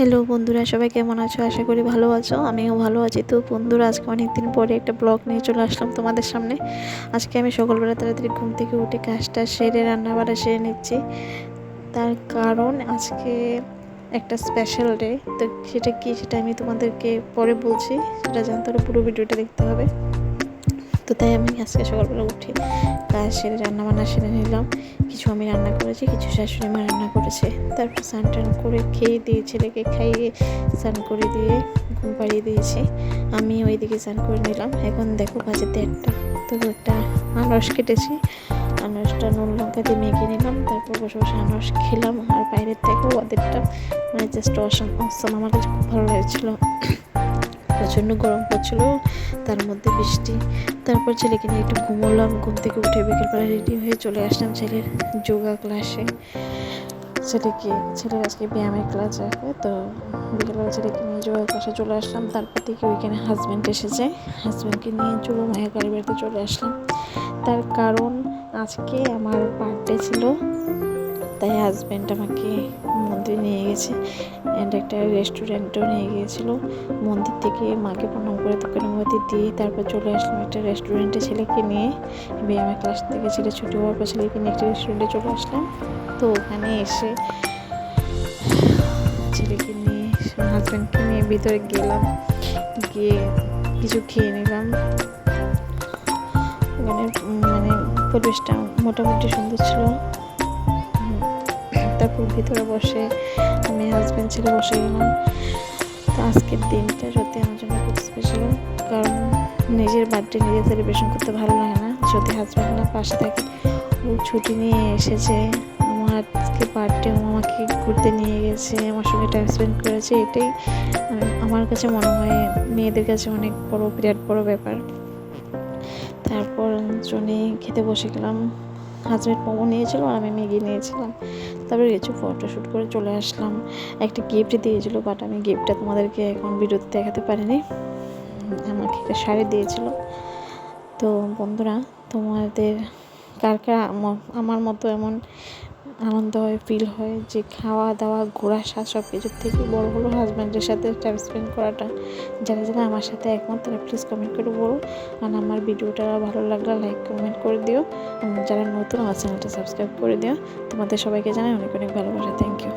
Hello বন্ধুরা, সবাই কেমন আছো? আশা করি ভালো আছো। আমিও ভালো আছি। তো বন্ধুরা, আজকে অনেকদিন পরে একটা ব্লগ নিয়ে চলে আসলাম তোমাদের সামনে। আজকে আমি সকালবেলা তাড়াতাড়ি ঘুম থেকে উঠে কাজটা সেরে রান্না বান্না সেরে নিচ্ছি। তার কারণ আজকে একটা স্পেশাল ডে তো সেটা কি সেটা আমি তোমাদেরকে পরে বলছি। সেটা জানতে হলে পুরো ভিডিওটা দেখতে হবে। তো তাই আমি আজকে সকালবেলা উঠে কাজ সেরে রান্না বান্না সেরে নিলাম। কিছু আমি রান্না করেছি, কিছু শাশুড়ি মা রান্না করেছে। তারপর স্নান টান করে খেয়ে দিয়ে ছেলেকে খাইয়ে স্নান করে দিয়ে ঘুম পাড়িয়ে দিয়েছি। আমি ওইদিকে স্নান করে নিলাম। এখন দেখো বাজে দেড়টা। তো একটা আনারস কেটেছি। আনারসটা নুন লঙ্কা দিয়ে মেখে নিলাম। তারপর বসে বসে আনারস খেলাম। আর বাইরের থেকে ওদেরটা মানে জাস্ট অসম অসম আমার কাছে খুব ভালো লাগছিল। প্রচণ্ড গরম পড়ছিল, তার মধ্যে বৃষ্টি। তারপর ছেলেকে নিয়ে একটু ঘুমোলাম, ঘুম থেকে উঠে বিকেলবেলা রেডি হয়ে চলে আসলাম ছেলের যোগা ক্লাসে ছেলেকে, ছেলের আজকে ব্যায়ামের ক্লাস আছে তো বিকেলবেলা ছেলেকে নিয়ে যোগা ক্লাসে চলে আসলাম। তারপর থেকে ওইখানে হাজব্যান্ড এসেছে। হাজব্যান্ডকে নিয়ে চলো মায়ের গাড়ি বাড়িতে চলে আসলাম। তার কারণ আজকে আমার বার্থডে ছিল। তাই হাজব্যান্ড আমাকে মন্দির নিয়ে গেছে অ্যান্ড একটা রেস্টুরেন্টও নিয়ে গিয়েছিল। মন্দির থেকে মাকে প্রণাম করে দোকানমতি দিয়ে তারপর চলে আসলাম একটা রেস্টুরেন্টে ছেলেকে নিয়ে। এবার আমার ক্লাস থেকে ছেলে ছুটি হওয়ার পর ছেলেকে নিয়ে একটা রেস্টুরেন্টে চলে আসলাম। তো ওখানে এসে ছেলেকে নিয়ে হাজব্যান্ডকে নিয়ে ভিতরে গেলাম। গিয়ে কিছু খেয়ে নিলাম। ওখানে মানে পরিবেশটা মোটামুটি সুন্দর ছিল। ভিতরে বসে আমি হাজব্যান্ড ছেলে বসে গেলাম। তো আজকের দিনটা সত্যি আমার জন্য খুব স্পেশাল কারণ নিজের বার্থডে নিজে সেলিব্রেশন করতে ভালো লাগে না। যদি হাজব্যান্ড না পাশে থাকে, ও ছুটি নিয়ে এসেছে, আমার আজকে বার্থডে ও আমাকে ঘুরতে নিয়ে গেছে, আমার সঙ্গে টাইম স্পেন্ড করেছে, এটাই আমার কাছে মনে হয় মেয়েদের কাছে অনেক বড়, বিরাট বড় ব্যাপার। তারপর জনে খেতে বসে গেলাম। হাজব্যান্ড মোমো নিয়েছিল আর আমি ম্যাগি নিয়েছিলাম। তারপরে কিছু ফটোশ্যুট করে চলে আসলাম। একটা গিফট দিয়েছিল বাট আমি গিফটটা তোমাদেরকে এখন ভিডিওতে দেখাতে পারিনি। আমাকে একটা শাড়ি দিয়েছিল। তো বন্ধুরা, তোমাদের কার কার আমার মতো এমন আনন্দ হয় ফিল হয় যে খাওয়া দাওয়া, ঘোরা সা সব কিছুর থেকে বড়ো হলো হাজব্যান্ডের সাথে টাইম স্পেন্ড করাটা। যারা যারা আমার সাথে একমত, তারা প্লিজ কমেন্ট করে বলো। আর আমার ভিডিওটা ভালো লাগলে লাইক কমেন্ট করে দিও। যারা নতুন, আমার চ্যানেলটা সাবস্ক্রাইব করে দিও। তোমাদের সবাইকে জানাই অনেক অনেক ভালোবাসা। Thank you